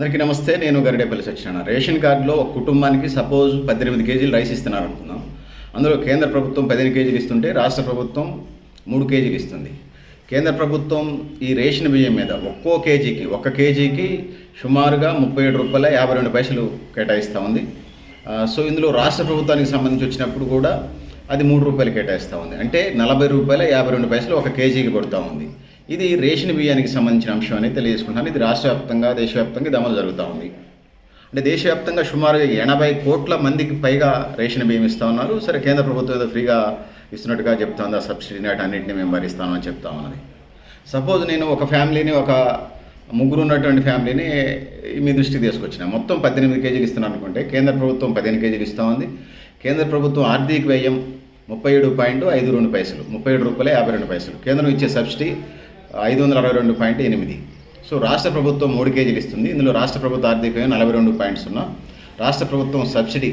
అందరికీ నమస్తే నేను గరిడేపల్లి సత్యనారాయణ. రేషన్ కార్డులో ఒక కుటుంబానికి సపోజ్ పద్దెనిమిది కేజీలు రైస్ ఇస్తున్నారు అనుకుందాం అందులో కేంద్ర ప్రభుత్వం పదిహేను కేజీలు ఇస్తుంటే రాష్ట్ర ప్రభుత్వం మూడు కేజీలు ఇస్తుంది. కేంద్ర ప్రభుత్వం ఈ రేషన్ బియ్యం మీద ఒక్కో కేజీకి ఒక్క కేజీకి సుమారుగా ముప్పై ఏడు రూపాయల యాభై రెండు పైసలు కేటాయిస్తూ ఉంది. సో ఇందులో రాష్ట్ర ప్రభుత్వానికి సంబంధించి వచ్చినప్పుడు కూడా అది మూడు రూపాయలు కేటాయిస్తూ ఉంది. అంటే నలభై రూపాయల యాభై రెండు పైసలు ఒక కేజీకి పడుతూ ఉంది. ఇది రేషన్ బియ్యానికి సంబంధించిన అంశం అనేది తెలియజేసుకుంటాను ఇది రాష్ట్ర వ్యాప్తంగా దేశవ్యాప్తంగా ఇది అమలు జరుగుతూ ఉంది. అంటే దేశవ్యాప్తంగా సుమారుగా ఎనభై కోట్ల మందికి పైగా రేషన్ బియ్యం ఇస్తూ ఉన్నారు. సరే కేంద్ర ప్రభుత్వం ఏదో ఫ్రీగా ఇస్తున్నట్టుగా చెప్తా ఉంది. ఆ సబ్సిడీ నాటి అన్నింటినీ మేము భరిస్తామని చెప్తా ఉన్నది. సపోజ్ నేను ఒక ఫ్యామిలీని ఒక ముగ్గురు ఉన్నటువంటి ఫ్యామిలీని మీ దృష్టికి తీసుకొచ్చిన. మొత్తం పద్దెనిమిది కేజీలు ఇస్తున్నాను అనుకుంటే కేంద్ర ప్రభుత్వం పదిహేను కేజీలు ఇస్తూ ఉంది. కేంద్ర ప్రభుత్వం ఆర్థిక వ్యయం ముప్పై ఏడు పాయింట్ ఐదు రెండు పైసలు ముప్పై ఏడు రూపాయల యాభై రెండు పైసలు. కేంద్రం ఇచ్చే సబ్సిడీ ఐదు వందల అరవై రెండు పాయింట్ ఎనిమిది. సో రాష్ట్ర ప్రభుత్వం మూడు కేజీలు ఇస్తుంది. ఇందులో రాష్ట్ర ప్రభుత్వ ఆర్థిక వ్యయం నలభై రెండు పాయింట్ సున్నా. రాష్ట్ర ప్రభుత్వం సబ్సిడీ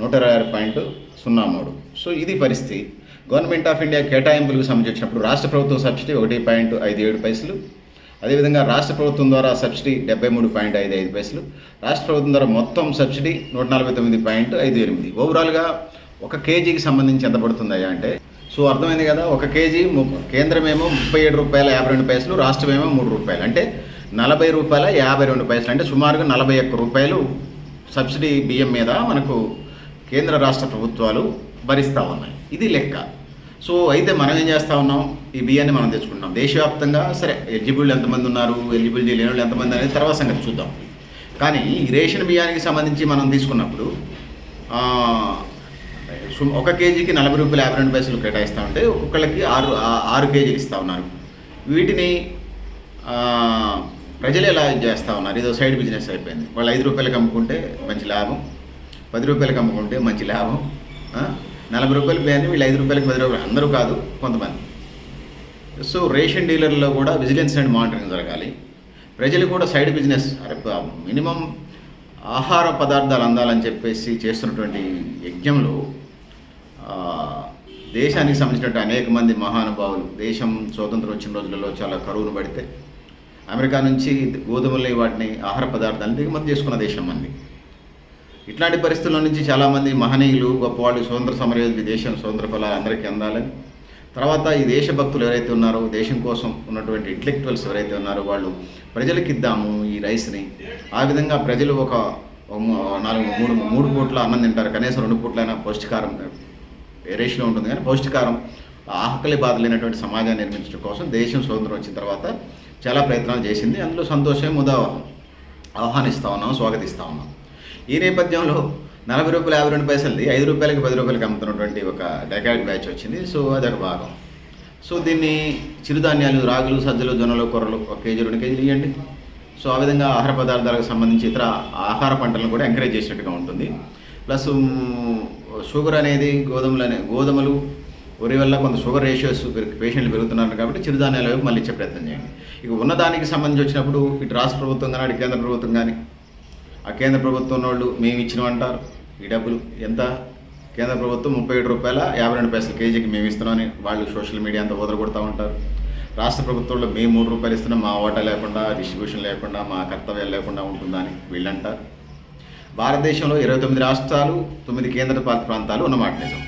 నూట ఇరవై ఆరు పాయింట్ సున్నా మూడు. సో ఇది పరిస్థితి. గవర్నమెంట్ ఆఫ్ ఇండియా కేటాయింపులకు సంబంధించినప్పుడు రాష్ట్ర ప్రభుత్వం సబ్సిడీ ఒకటి పాయింట్ ఐదు ఏడు పైసలు. అదేవిధంగా రాష్ట్ర ప్రభుత్వం ద్వారా సబ్సిడీ డెబ్బై మూడు పాయింట్ ఐదు ఐదు పైసలు. రాష్ట్ర ప్రభుత్వం ద్వారా మొత్తం సబ్సిడీ నూట నలభై తొమ్మిది పాయింట్ ఐదు ఎనిమిది. ఓవరాల్గా ఒక కేజీకి సంబంధించి ఎంత పడుతుందయ్యా అంటే సో అర్థమైంది కదా ఒక కేజీ ము- కేంద్రమేమో ముప్పై ఏడు రూపాయల యాభై రెండు పైసలు రాష్ట్రమేమో మూడు రూపాయలు. అంటే నలభై రూపాయల యాభై రెండు పైసలు. అంటే సుమారుగా నలభై ఒక్క రూపాయలు సబ్సిడీ బియ్యం మీద మనకు కేంద్ర రాష్ట్ర ప్రభుత్వాలు భరిస్తూ ఉన్నాయి. ఇది లెక్క. సో అయితే మనం ఏం చేస్తూ ఉన్నాం? ఈ బియ్యాన్ని మనం తెచ్చుకుంటాం దేశవ్యాప్తంగా సరే ఎలిజిబుల్ ఎంతమంది ఉన్నారు? ఎలిజిబిలిటీ లేని వాళ్ళు ఎంతమంది అనేది తర్వాత సంగతి చూద్దాం. కానీ ఈ రేషన్ బియ్యానికి సంబంధించి మనం తీసుకున్నప్పుడు ఒక కేజీకి నలభై రూపాయలు యాభై రెండు పైసలు కేటాయిస్తూ ఉంటే ఒక్కొక్కళ్ళకి ఆరు ఆరు కేజీలు ఇస్తూ ఉన్నారు. వీటిని ప్రజలు ఎలా చేస్తూ ఉన్నారు? ఇదో సైడ్ బిజినెస్ అయిపోయింది. వాళ్ళు ఐదు రూపాయలకి అమ్ముకుంటే మంచి లాభం. పది రూపాయలకి అమ్ముకుంటే మంచి లాభం. నలభై రూపాయలు బియ్యాన్ని వీళ్ళు ఐదు రూపాయలకి పది రూపాయలు అందరూ కాదు కొంతమంది. సో రేషన్ డీలర్లో కూడా విజిలెన్స్ అండ్ మానిటరింగ్ జరగాలి. ప్రజలు కూడా సైడ్ బిజినెస్ మినిమం ఆహార పదార్థాలు అందాలని చెప్పేసి చేస్తున్నటువంటి యజ్ఞంలో దేశానికి సంబంధించినటువంటి అనేక మంది మహానుభావులు దేశం స్వాతంత్రం వచ్చిన రోజులలో చాలా కరువును పడితే అమెరికా నుంచి గోధుమల్ని వాటిని ఆహార పదార్థాలను దిగుమతి చేసుకున్న దేశం మంది ఇట్లాంటి పరిస్థితుల నుంచి చాలామంది మహనీయులు గొప్పవాళ్ళు స్వతంత్ర సమరయోధులు దేశం స్వతంత్ర ఫలాలు అందరికీ అందాలని. తర్వాత ఈ దేశభక్తులు ఎవరైతే ఉన్నారో దేశం కోసం ఉన్నటువంటి ఇంటలెక్చువల్స్ ఎవరైతే ఉన్నారో వాళ్ళు ప్రజలకు ఇద్దాము ఈ రైస్ని. ఆ విధంగా ప్రజలు ఒక నాలుగు మూడు మూడు పూట్ల అన్నం తింటారు. కనీసం రెండు పూట్లైనా పౌష్టికారం రేషియో ఉంటుంది కానీ పౌష్టికారం ఆకలి బాధ లేనటువంటి సమాజాన్ని నిర్మించడం కోసం దేశం స్వతంత్రం వచ్చిన తర్వాత చాలా ప్రయత్నాలు చేసింది. అందులో సంతోషం ముదా ఆహ్వానిస్తూ ఉన్నాం స్వాగతిస్తూ ఉన్నాం. ఈ నేపథ్యంలో నలభై రూపాయలు యాభై రెండు పైసలది ఐదు రూపాయలకి పది రూపాయలకి అమ్ముతున్నటువంటి ఒక డెకాడ్ బ్యాచ్ వచ్చింది. సో అదొక భాగం. సో దీన్ని చిరుధాన్యాలు రాగులు సజ్జలు జొన్నలు కొర్రలు ఒక కేజీ రెండు కేజీలు ఇవ్వండి. సో ఆ విధంగా ఆహార పదార్థాలకు సంబంధించి ఇతర ఆహార పంటలను కూడా ఎంకరేజ్ చేసినట్టుగా ఉంటుంది. ప్లస్ షుగర్ అనేది గోధుమలు అనే గోధుమలు వరి వల్ల కొంత షుగర్ రేషియోస్ పేషెంట్లు పెరుగుతున్నారు కాబట్టి చిరుధాన్యాల వైపు మళ్ళీ ఇచ్చే ప్రయత్నం చేయండి. ఇక ఉన్నదానికి సంబంధించి వచ్చినప్పుడు ఇటు రాష్ట్ర ప్రభుత్వం కానీ కేంద్ర ప్రభుత్వం కానీ ఆ కేంద్ర ప్రభుత్వం వాళ్ళు మేము ఇచ్చినాం అంటారు. ఈ డబ్బులు ఎంత? కేంద్ర ప్రభుత్వం ముప్పై ఏడు రూపాయల యాభై రెండు పైసలు కేజీకి మేము ఇస్తున్నామని వాళ్ళు సోషల్ మీడియా అంతా వదలగొడతా ఉంటారు. రాష్ట్ర ప్రభుత్వంలో మేము మూడు రూపాయలు ఇస్తున్నాం మా ఓటా లేకుండా డిస్ట్రిబ్యూషన్ లేకుండా మా కర్తవ్యాలు లేకుండా ఉంటుందని వీళ్ళంటారు. భారతదేశంలో ఇరవై తొమ్మిది రాష్ట్రాలు తొమ్మిది కేంద్రపాలిత ప్రాంతాలు ఉన్నమాట నిజం.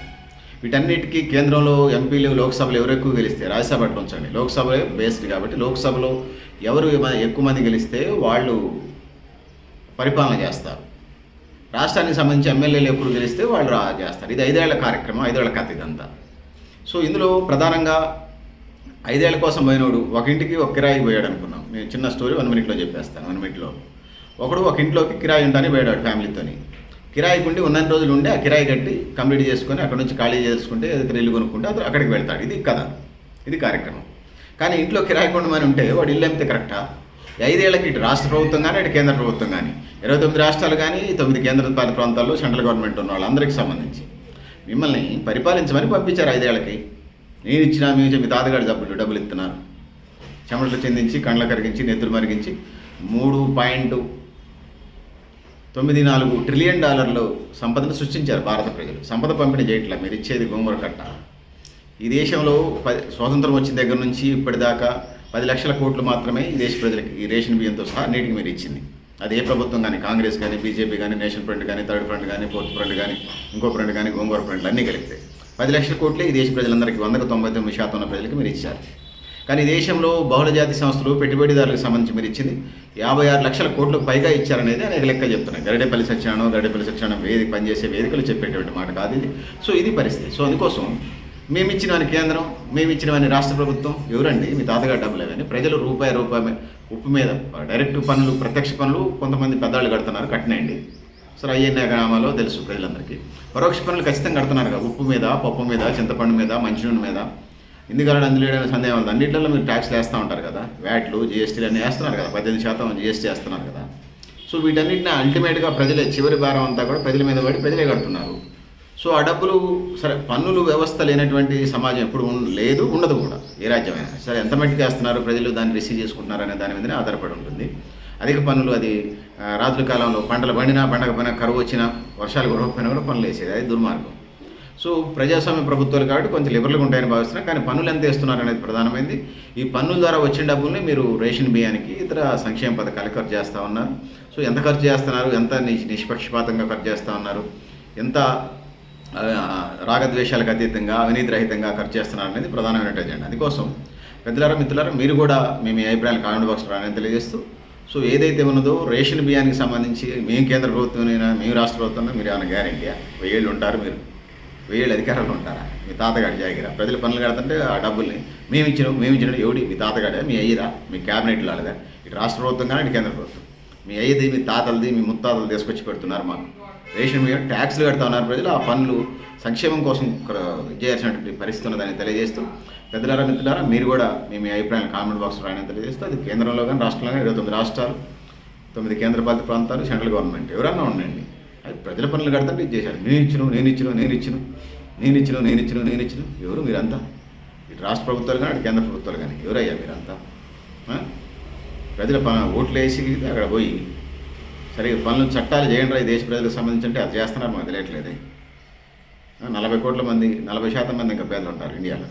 వీటన్నిటికీ కేంద్రంలో ఎంపీలు లోక్సభలో ఎవరు ఎక్కువ గెలిస్తే రాజ్యసభ ఉంచండి. లోక్సభ బేస్డ్ కాబట్టి లోక్సభలో ఎవరు ఎక్కువ మంది గెలిస్తే వాళ్ళు పరిపాలన చేస్తారు. రాష్ట్రానికి సంబంధించి ఎమ్మెల్యేలు ఎప్పుడు గెలిస్తే వాళ్ళు రా చేస్తారు. ఇది ఐదేళ్ళ కార్యక్రమం ఐదేళ్ళ కథ ఇదంతా. సో ఇందులో ప్రధానంగా ఐదేళ్ళ కోసం పోయినోడు ఒక ఇంటికి ఒక కిరాయికి పోయాడు అనుకున్నాం. నేను చిన్న స్టోరీ వన్ మినిట్లో చెప్పేస్తాను వన్ మినిట్లో. ఒకడు ఒక ఇంట్లోకి కిరాయి ఉంటాని పోయాడు ఫ్యామిలీతోని. కిరాయికి ఉండి ఉన్న రోజులు ఉండి ఆ కిరాయి కట్టి కంప్లీట్ చేసుకొని అక్కడ నుంచి ఖాళీ చేసుకుంటే ఇల్లు కొనుక్కుంటే అతను అక్కడికి వెళ్తాడు. ఇది కథ. ఇది కార్యక్రమం. కానీ ఇంట్లో కిరాయి కొండమని ఉంటే వాడు ఇల్లు అమ్మితే కరెక్టా? ఐదేళ్ళకి ఐదేళ్ళకి ఇటు రాష్ట్ర ప్రభుత్వం కానీ ఇటు కేంద్ర ప్రభుత్వం కానీ ఇరవై తొమ్మిది రాష్ట్రాలు కానీ తొమ్మిది కేంద్ర పాలిత ప్రాంతాల్లో సెంట్రల్ గవర్నమెంట్ ఉన్న వాళ్ళందరికీ సంబంధించి. మిమ్మల్ని పరిపాలించమని పంపించారు ఐదేళ్ళకి నేను ఇచ్చిన మీ మీ తాతగారు డబ్బులు డబ్బులు ఇస్తున్నారు. చెమటలు చెందించి కండ్ల కరిగించి నెత్తులు మరిగించి మూడు పాయింట్ తొమ్మిది నాలుగు ట్రిలియన్ డాలర్లు సంపదను సృష్టించారు భారత ప్రజలు. సంపద పంపిణీ చేయట్లా? మీరు ఇచ్చేది గోంగూర కట్ట. ఈ దేశంలో పది స్వాతంత్రం వచ్చిన దగ్గర నుంచి ఇప్పటిదాకా పది లక్షల కోట్లు మాత్రమే ఈ దేశ ప్రజలకి ఈ రేషన్ బియ్యంతో సహా నీటికి మీరు ఇచ్చింది. అది ఏ ప్రభుత్వం కానీ కాంగ్రెస్ కానీ బీజేపీ కానీ నేషనల్ ఫ్రంట్ కానీ థర్డ్ ఫ్రంట్ కానీ ఫోర్త్ ఫ్రంట్ కానీ ఇంకో ఫ్రంట్ కానీ గోంగూర ఫ్రంట్లు అన్నీ కలిపితే పది లక్షల కోట్లే ఈ దేశ ప్రజలందరికీ వందకు తొంభై తొమ్మిది శాతం ఉన్న ప్రజలకు మీరు ఇచ్చారు. కానీ దేశంలో బహుళజాతి సంస్థలు పెట్టుబడిదారులకు సంబంధించి మీరు ఇచ్చింది యాభై ఆరు లక్షల కోట్లకు పైగా ఇచ్చారనేది అనేక లెక్కలు చెప్తున్నాయి. గరిడేపల్లి సత్యనారాయణ గరిడేపల్లి సత్యనారాయణ వేదిక పనిచేసే వేదికలు చెప్పేటువంటి మాట కాదు ఇది. సో ఇది పరిస్థితి. సో అందుకోసం మేము ఇచ్చినవని కేంద్రం మేము ఇచ్చినవని రాష్ట్ర ప్రభుత్వం ఎవరండి? మీ తాతగారు డబ్బులు అవన్నీ ప్రజలు రూపాయి రూపాయి ఉప్పు మీద డైరెక్ట్ పనులు ప్రత్యక్ష పనులు కొంతమంది పెద్దవాళ్ళు కడుతున్నారు కట్టినాయండి. సో అయ్యన్న గ్రామాల్లో తెలుసు ప్రజలందరికీ. పరోక్ష పనులు ఖచ్చితంగా కడుతున్నారు కదా ఉప్పు మీద పప్పు మీద చింతపండు మీద మంచినూనె మీద. ఎందుకంటే అందులో ఏదైనా సందేహం ఉంది? అన్నింటిలో మీరు ట్యాక్స్లు వేస్తూ ఉంటారు కదా. వ్యాట్లు జిఎస్టీలు అన్నీ వేస్తున్నారు కదా. పద్దెనిమిది శాతం జిఎస్టీ వేస్తున్నారు కదా. సో వీటన్నిటిని అల్టిమేట్గా ప్రజలే చివరి భారం అంతా కూడా ప్రజల మీద పడి ప్రజలే కడుతున్నారు. సో ఆ డబ్బులు సరే పన్నులు వ్యవస్థ లేనటువంటి సమాజం ఎప్పుడు లేదు ఉండదు కూడా. ఏ రాజ్యమైనా సరే. ఎంత మట్టికి వేస్తున్నారు? ప్రజలు దాన్ని రిసీవ్ చేసుకుంటున్నారు అనే దాని మీదనే ఆధారపడి ఉంటుంది. అధిక పన్నులు అది రాత్రి కాలంలో పంటలు పండినా పండకపోయినా కరువు వచ్చినా వర్షాలు కురవకపోయినా కూడా పనులు వేసేది. అది దుర్మార్గం. సో ప్రజాస్వామ్య ప్రభుత్వాలు కాబట్టి కొంచెం లిబరల్గా ఉంటాయని భావిస్తున్నా. కానీ పన్నులు ఎంత వేస్తున్నారు అనేది ప్రధానమైంది. ఈ పన్నుల ద్వారా వచ్చిన డబ్బుల్ని మీరు రేషన్ బియ్యానికి ఇతర సంక్షేమ పథకాలు ఖర్చు చేస్తూ ఉన్నారు. సో ఎంత ఖర్చు చేస్తున్నారు? ఎంత నిష్- నిష్పక్షపాతంగా ఖర్చు చేస్తూ ఉన్నారు? ఎంత రాగద్వేషాలకు అతీతంగా అవినీతి రహితంగా ఖర్చు చేస్తున్నారు అనేది ప్రధానమైన ఎజెండా అందుకోసం పెద్దలారా మిత్రులారా మీరు కూడా మేము మీ అభిప్రాయాలు కామెంట్ బాక్స్ అనేది తెలియజేస్తూ సో ఏదైతే ఉన్నదో రేషన్ బియ్యానికి సంబంధించి మేము కేంద్ర ప్రభుత్వమైనా మేము రాష్ట్ర ప్రభుత్వం మీరు ఏమైనా గ్యారెంటీయా వెయ్యేళ్ళు ఉంటారు మీరు. వీళ్ళు అధికారంలో ఉంటారా? మీ తాతగాడి జాగిరా ప్రజలు పనులు కడుతుంటే ఆ డబ్బుల్ని మేము ఇచ్చినాం మేము ఇచ్చిన ఎవడి? మీ తాతగాడే? మీ అయ్యిరా? మీ క్యాబినెట్లో వాళ్ళదా? ఇటు రాష్ట్ర ప్రభుత్వం కానీ ఇటు కేంద్ర ప్రభుత్వం. మీ అయ్యది మీ తాతలది మీ ముత్తాతలు తీసుకొచ్చి పెడుతున్నారు మాకు. రేషన్ మీద ట్యాక్స్లు కడతా ఉన్నారు ప్రజలు. ఆ పనులు సంక్షేమం కోసం చేయాల్సినటువంటి పరిస్థితి ఉన్నదని తెలియజేస్తూ పెద్దలారా మిత్రులారా మీరు కూడా మీ మీ అభిప్రాయాలు కామెంట్ బాక్స్ రాయని తెలియజేస్తూ అది కేంద్రంలో కానీ రాష్ట్రంలో కానీ ఇరవై తొమ్మిది రాష్ట్రాలు తొమ్మిది కేంద్రపాలిత ప్రాంతాలు సెంట్రల్ గవర్నమెంట్. ఎవరన్నా ఉండండి. అది ప్రజల పనులు కడతంటే ఇది చేశారు. నేను ఇచ్చిన నేను ఇచ్చిన నేను ఇచ్చిన నేను ఇచ్చిన నేను ఇచ్చిన నేను ఇచ్చిన ఎవరు మీరంతా? ఇటు రాష్ట్ర ప్రభుత్వాలు కానీ అటు కేంద్ర ప్రభుత్వాలు కానీ ఎవరయ్యా మీరంతా? ప్రజల ప ఓట్లు వేసి అక్కడ పోయి సరే పనులు చట్టాలు చేయండి రా ఈ దేశ ప్రజలకు సంబంధించి అంటే అది చేస్తున్నారు మాకు తెలియట్లేదే. నలభై కోట్ల మంది నలభై శాతం మంది ఇంకా పేదలు ఉంటారు ఇండియాలో.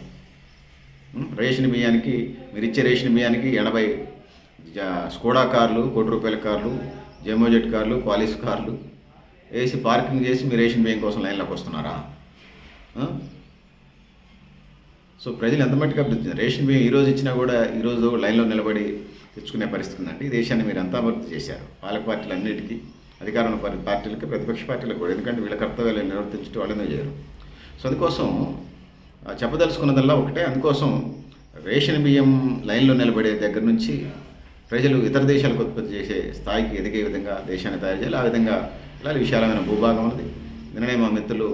రేషన్ బియ్యానికి మీరు ఇచ్చే రేషన్ బియ్యానికి ఎనభై స్కోడా కార్లు కోటి రూపాయల కార్లు జెమోజెట్ కార్లు క్వాలిస్ కార్లు వేసి పార్కింగ్ చేసి మీరు రేషన్ బియ్యం కోసం లైన్లోకి వస్తున్నారా? సో ప్రజలు ఎంత మట్టుకు అభివృద్ధి రేషన్ బియ్యం ఈ రోజు ఇచ్చినా కూడా ఈ రోజు లైన్లో నిలబడి తెచ్చుకునే పరిస్థితి ఉందండి ఈ దేశాన్ని మీరు ఎంత అభివృద్ధి చేశారు? పాలక పార్టీలు అన్నిటికీ అధికారంలో పార్టీలకి ప్రతిపక్ష పార్టీలకు కూడా. ఎందుకంటే వీళ్ళ కర్తవ్యాలు నిర్వర్తించడం వాళ్ళనే చేయరు? సో అందుకోసం చెప్పదలుచుకున్నదల్లా ఒకటే. అందుకోసం రేషన్ బియ్యం లైన్లో నిలబడే దగ్గర నుంచి ప్రజలు ఇతర దేశాలకు ఉత్పత్తి చేసే స్థాయికి ఎదిగే విధంగా దేశాన్ని తయారు చేయాలి. ఆ విధంగా ఇలా విశాలమైన భూభాగం ఉన్నది. నిన్ననే మా మిత్రులు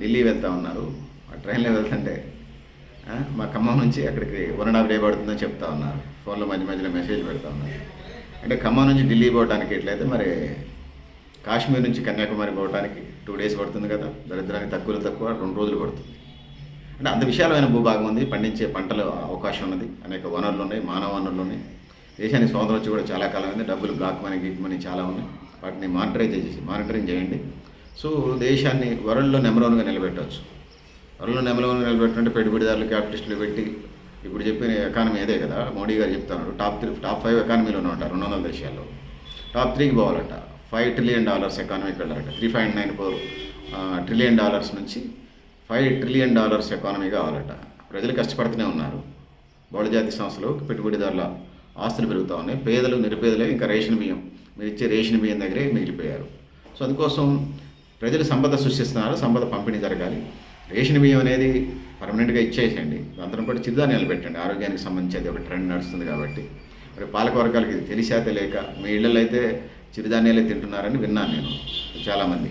ఢిల్లీ వెళ్తా ఉన్నారు. ఆ ట్రైన్లో వెళ్తుంటే మా ఖమ్మం నుంచి అక్కడికి వన్ అండ్ హాఫ్ డే పడుతుందని చెప్తా ఉన్నారు. ఫోన్లో మధ్య మధ్యలో మెసేజ్ పెడతా ఉన్నారు. అంటే ఖమ్మం నుంచి ఢిల్లీ పోవడానికి ఎట్లయితే మరి కాశ్మీర్ నుంచి కన్యాకుమారి పోవడానికి టూ డేస్ పడుతుంది కదా. దరిద్రానికి తక్కువలో తక్కువ రెండు రోజులు పడుతుంది. అంటే అంత విశాలమైన భూభాగం ఉంది. పండించే పంటలు అవకాశం ఉన్నది. అనేక వనరులు ఉన్నాయి మానవ వనరులు ఉన్నాయి. దేశానికి స్వాతంత్రం వచ్చి కూడా చాలా కాలం ఉంది డబ్బులు బ్లాక్ మనీ గిక్ మనీ చాలా ఉన్నాయి. వాటిని మానిటరైజ్ చేసి మానిటరింగ్ చేయండి. సో దేశాన్ని వరల్డ్లో నెంబర్ వన్గా నిలబెట్టవచ్చు. వరల్డ్లో నెంబర్ వన్గా నిలబెట్టాలంటే పెట్టుబడిదారులు క్యాపిటలిస్టులు పెట్టి ఇప్పుడు చెప్పిన ఎకానమీ అదే కదా. మోడీ గారు చెప్తున్నారు టాప్ త్రీ టాప్ ఫైవ్ ఎకానమీలోనే ఉంటారు రెండు వందల దేశాల్లో టాప్ త్రీకి పోవాలంట. ఫైవ్ ట్రిలియన్ డాలర్స్ ఎకానమీకి వెళ్ళాలంట. Three point nine four trillion dollars నుంచి ఫైవ్ ట్రిలియన్ డాలర్స్ ఎకానమీ కావాలట. ప్రజలు కష్టపడుతూనే ఉన్నారు. బహుళజాతి సంస్థలు పెట్టుబడిదారుల ఆస్తులు పెరుగుతూ ఉన్నాయి. పేదలు నిరుపేదలే ఇంకా రేషన్ బియ్యం. మీరు ఇచ్చే రేషన్ బియ్యం దగ్గరే మిగిలిపోయారు. సో అందుకోసం ప్రజలు సంపద సృష్టిస్తున్నారు సంపద పంపిణీ జరగాలి. రేషన్ బియ్యం అనేది పర్మనెంట్గా ఇచ్చేసేయండి. దాంతో కూడా చిరుధాన్యాలు పెట్టండి. ఆరోగ్యానికి సంబంధించి అది ఒక ట్రెండ్ నడుస్తుంది కాబట్టి. మరి పాలక వర్గాలకి ఇది తెలిసా తెలియక మీ ఇళ్ళల్లో అయితే చిరుధాన్యాలే తింటున్నారని విన్నాను నేను. చాలామంది.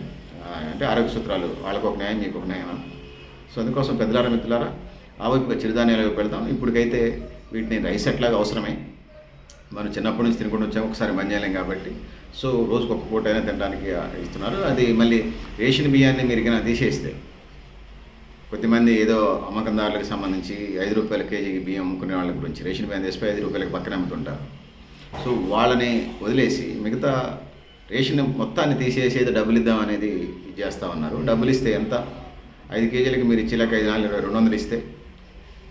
అంటే ఆరోగ్య సూత్రాలు వాళ్ళకు ఒక న్యాయం మీకు ఒక న్యాయం సో అందుకోసం పెద్దలారా మిత్రులారా ఆ వైపుగా చిరుధాన్యాల వైపు వెళ్తాం ఇప్పటికైతే వీటిని రైస్ ఎట్లాగా అవసరమే. మనం చిన్నప్పటి నుంచి తినుకుంటూ వచ్చాము. ఒకసారి బంద్ చేయలేం కాబట్టి. సో రోజుకు ఒక పూట అయినా తినడానికి ఇస్తున్నారు. అది మళ్ళీ రేషన్ బియ్యాన్ని మీరు కన్నా తీసేస్తే కొద్దిమంది ఏదో అమ్మకందారులకు సంబంధించి ఐదు రూపాయల కేజీ బియ్యం అమ్ముకునే వాళ్ళ గురించి రేషన్ బియ్యం తీసిపోయి ఐదు రూపాయలకి పక్కన అమ్ముతుంటారు. సో వాళ్ళని వదిలేసి మిగతా రేషన్ మొత్తాన్ని తీసేసేది డబ్బులు ఇద్దాం అనేది ఇది చేస్తూ ఉన్నారు. డబ్బులు ఇస్తే ఎంత? ఐదు కేజీలకి మీరు ఇచ్చేలాక ఐదు నాలుగు రెండు వందలు ఇస్తే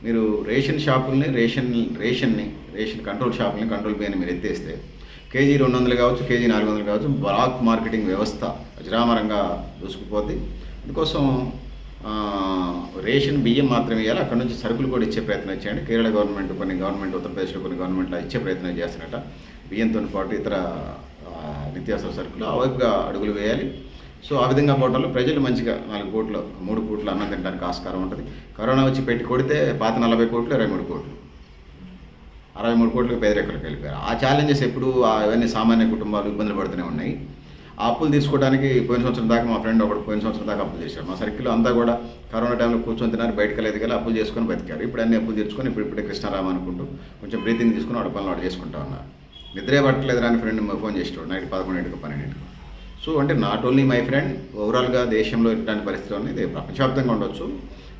మీరు రేషన్ షాపుల్ని రేషన్ రేషన్ని రేషన్ కంట్రోల్ షాపులని కంట్రోల్ బియ్యాన్ని మీరు ఎత్తేస్తే కేజీ రెండు వందలు కావచ్చు కేజీ నాలుగు వందలు కావచ్చు బ్లాక్ మార్కెటింగ్ వ్యవస్థ అజరామరంగా దూసుకుపోద్ది. అందుకోసం రేషన్ బియ్యం మాత్రమే ఇవ్వాలి అక్కడ నుంచి సరుకులు కూడా ఇచ్చే ప్రయత్నం చేయండి. కేరళ గవర్నమెంట్ కొన్ని గవర్నమెంట్ ఉత్తరప్రదేశ్లో కొన్ని గవర్నమెంట్లో ఇచ్చే ప్రయత్నం చేస్తున్నట్ట బియ్యంతో పాటు ఇతర నిత్యావసర సరుకులు ఆ వైపుగా అడుగులు వేయాలి. సో ఆ విధంగా పోవటంలో ప్రజలు మంచిగా నాలుగు కోట్లు మూడు కోట్లు అన్నం తినడానికి ఆస్కారం ఉంటుంది. కరోనా వచ్చి పెట్టి కొడితే పాత నలభై కోట్లు ఇరవై మూడు కోట్లు. అరవై మూడు కోట్లకు పేదరికలకు వెళ్ళిపోయారు. ఆ ఛాలెంజెస్ ఎప్పుడు అవన్నీ సామాన్య కుటుంబాలు ఇబ్బందులు పడుతూనే ఉన్నాయి. ఆ అప్పులు తీసుకోవడానికి పోయిన సంవత్సరం దాకా మా ఫ్రెండ్ ఒకటి పోయిన సంవత్సరం దాకా అప్పులు చేశారు మా సర్కిల్ అంతా కూడా కరోనా టైంలో కూర్చొని తిన్నారు బయటకు వెళ్ళేది కానీ అప్పులు చేసుకొని బతికారు. ఇప్పుడు అన్ని అప్పులు తెచ్చుకొని ఇప్పుడు ఇప్పుడే కృష్ణారామ అనుకుంటూ కొంచెం బ్రీతింగ్ తీసుకుని వాడు పనులు వాడు చేసుకుంటా ఉన్నారు. నిద్రే పట్టలేదు రాని ఫ్రెండ్ ఫోన్ చేసేవాడు నైట్ పదకొండింటికి పన్నెండింటికి. సో అంటే నాట్ ఓన్లీ మై ఫ్రెండ్ ఓవరాల్గా దేశంలో ఇట్లాంటి పరిస్థితులు అనేది ప్రపంచవ్యాప్తంగా ఉండొచ్చు.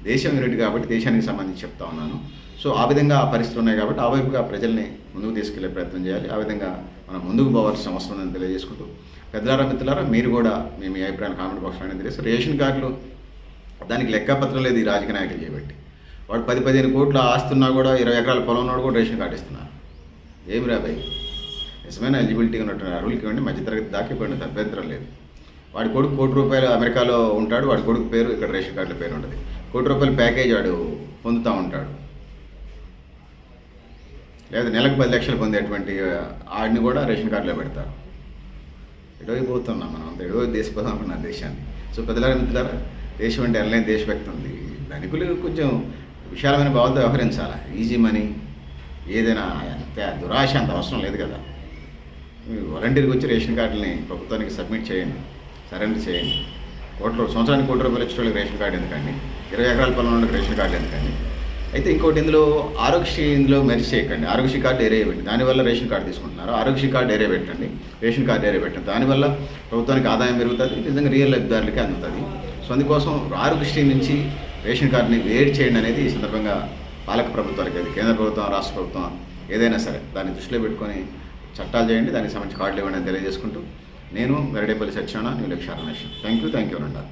దేశం యూనిట్ కాబట్టి దేశానికి సంబంధించి చెప్తా ఉన్నాను. సో ఆ విధంగా ఆ పరిస్థితులు ఉన్నాయి కాబట్టి ఆ వైపుగా ప్రజల్ని ముందుకు తీసుకెళ్ళే ప్రయత్నం చేయాలి. ఆ విధంగా మనం ముందుకు పోవాల్సిన అవసరం ఉందని తెలియజేసుకుంటూ పెద్దలారా మిత్రులారా మీరు కూడా మీ మీ అభిప్రాయాన్ని కామెంట్ బాక్స్లో అనేది తెలియదు రేషన్ కార్డులు దానికి లెక్కపత్రం లేదు ఈ రాజకీయ నాయకులు చేయబట్టి వాడు పది పదిహేను కోట్ల ఆస్తున్నా కూడా ఇరవై ఎకరాల పొలం ఉన్నాడు కూడా రేషన్ కార్డు ఇస్తున్నారు. ఏమి రాబాయి నిజమైన ఎలిజిబిలిటీ ఉన్నట్టు అరువులకి ఇవ్వండి మధ్యతరగతి దాకా ఇవ్వండి అభ్యంతరం లేదు. వాడి కొడుకు కోటి రూపాయలు అమెరికాలో ఉంటాడు వాడి కొడుకు పేరు ఇక్కడ రేషన్ కార్డులో పేరు ఉంటుంది. కోటి రూపాయల ప్యాకేజ్ వాడు పొందుతూ ఉంటాడు. లేదా నెలకు పది లక్షలు పొందేటువంటి ఆడిని కూడా రేషన్ కార్డులో పెడతారు. ఎటువైపు పోతున్నాం మనం అంత ఎటువైపు దేశపోదాం దేశాన్ని. సో పెద్దలారా మిత్రులారా దేశం అంటే ఎనలేని దేశభక్తి ఉంది. ధనికులు కొంచెం విశాలమైన భావంతో వ్యవహరించాలి? ఈజీ మనీ ఏదైనా అంత దురాశ అంత అవసరం లేదు కదా. వాలంటీర్కి వచ్చి రేషన్ కార్డుని ప్రభుత్వానికి సబ్మిట్ చేయండి సరెండర్ చేయండి. కోట్ల సంవత్సరానికి కోటి రూపాయలు ఇచ్చే రేషన్ కార్డు ఎందుకండి? ఇరవై ఎకరాల పొలం వాళ్ళకి రేషన్ కార్డు ఎందుకండి అయితే ఇంకోటి ఇందులో ఆరోగ్యశ్రీ ఇందులో మెరిచి చేయకండి. ఆరోగ్యశ్రీ కార్డు ఏరే పెట్టండి దానివల్ల రేషన్ కార్డు తీసుకుంటున్నారు. ఆరోగ్యశ్రీ కార్డు ఏరే పెట్టండి. రేషన్ కార్డు ఏరే పెట్టండి. దానివల్ల ప్రభుత్వానికి ఆదాయం పెరుగుతుంది నిజంగా రియల్ లబ్ధిదారులకి అందుతుంది. సో అందుకోసం ఆరోగ్యశ్రీ నుంచి రేషన్ కార్డుని వేడి చేయండి అనేది ఈ సందర్భంగా పాలక ప్రభుత్వాలకి అది కేంద్ర ప్రభుత్వం రాష్ట్ర ప్రభుత్వం ఏదైనా సరే దాన్ని దృష్టిలో పెట్టుకొని చట్టాలు చేయండి. దానికి సంబంధించి కార్డులు ఇవ్వండి అని తెలియజేసుకుంటూ నేను Veradepalli Satyanarayana new Lakshya thank you thank you అన్నారు